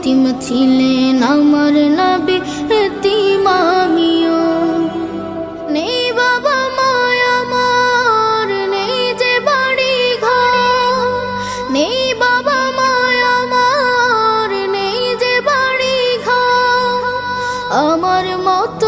এতিম ছিলেন আমার নবী এতিম আমিও। নেই বাবা মায় আমার নেই যে বাড়ি ঘর নেই বাবা মায় আমার নেই যে বাড়ি ঘর আমার মতো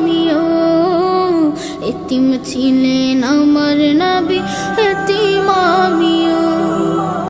এতিম ছিলেন আমার